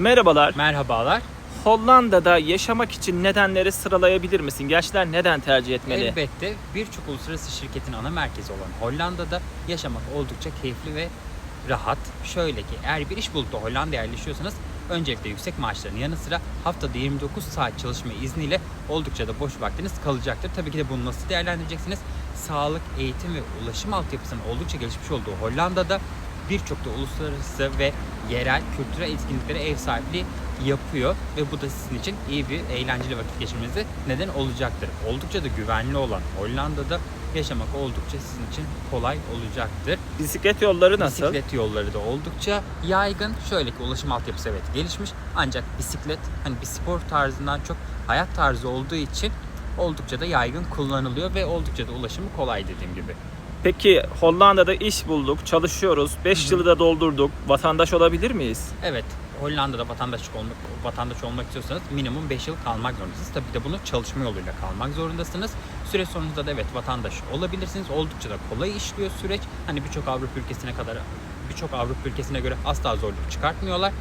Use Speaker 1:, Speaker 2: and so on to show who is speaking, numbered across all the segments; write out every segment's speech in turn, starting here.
Speaker 1: Merhabalar.
Speaker 2: Merhabalar.
Speaker 1: Hollanda'da yaşamak için nedenleri sıralayabilir misin? Gençler neden tercih etmeli?
Speaker 2: Elbette birçok uluslararası şirketin ana merkezi olan Hollanda'da yaşamak oldukça keyifli ve rahat. Şöyle ki eğer bir iş bulup da Hollanda'ya yerleşiyorsanız öncelikle yüksek maaşların yanı sıra haftada 29 saat çalışma izniyle oldukça da boş vaktiniz kalacaktır. Tabii ki de bunu nasıl değerlendireceksiniz? Sağlık, eğitim ve ulaşım altyapısının oldukça gelişmiş olduğu Hollanda'da birçok da uluslararası ve yerel kültürel etkinliklere ev sahipliği yapıyor ve bu da sizin için iyi bir eğlenceli vakit geçirmenize neden olacaktır. Oldukça da güvenli olan Hollanda'da yaşamak oldukça sizin için kolay olacaktır.
Speaker 1: Bisiklet yolları nasıl?
Speaker 2: Bisiklet yolları da oldukça yaygın. Şöyle ki ulaşım altyapısı evet gelişmiş. Ancak bisiklet hani bir spor tarzından çok hayat tarzı olduğu için oldukça da yaygın kullanılıyor ve oldukça da ulaşımı kolay dediğim gibi.
Speaker 1: Peki Hollanda'da iş bulduk, çalışıyoruz, 5 yılı da doldurduk. Vatandaş olabilir miyiz?
Speaker 2: Evet, Hollanda'da vatandaşlık olmak, vatandaş olmak istiyorsanız minimum 5 yıl kalmak zorundasınız. Tabii de bunu çalışma yoluyla kalmak zorundasınız. Süre sonunda da evet vatandaş olabilirsiniz. Oldukça da kolay işliyor süreç. Hani birçok Avrupa ülkesine kadar birçok Avrupa ülkesine göre asla zorluk çıkartmıyorlar.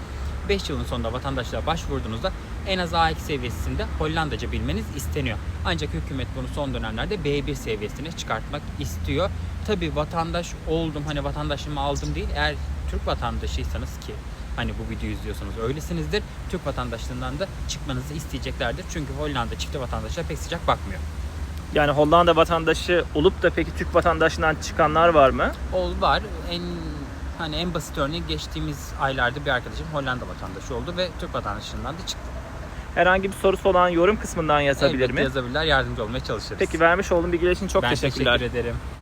Speaker 2: 5 yılın sonunda vatandaşlığa başvurduğunuzda en az A2 seviyesinde Hollandaca bilmeniz isteniyor. Ancak hükümet bunu son dönemlerde B1 seviyesine çıkartmak istiyor. Tabi vatandaş oldum hani vatandaşlığımı aldım değil. Eğer Türk vatandaşıysanız ki hani bu videoyu izliyorsanız öylesinizdir. Türk vatandaşlığından da çıkmanızı isteyeceklerdir. Çünkü Hollanda çifte vatandaşlar pek sıcak bakmıyor.
Speaker 1: Yani Hollanda vatandaşı olup da peki Türk vatandaşından çıkanlar var mı?
Speaker 2: Ol var. En hani en basit örneği geçtiğimiz aylarda bir arkadaşım Hollanda vatandaşı oldu ve Türk vatandaşlığından da çıktı.
Speaker 1: Herhangi bir sorusu olan yorum kısmından yazabilir
Speaker 2: Elbette
Speaker 1: mi?
Speaker 2: yazabilirler, yardımcı olmaya çalışırız.
Speaker 1: Peki vermiş olduğun bilgiler için çok
Speaker 2: ben
Speaker 1: teşekkürler.
Speaker 2: teşekkür ederim.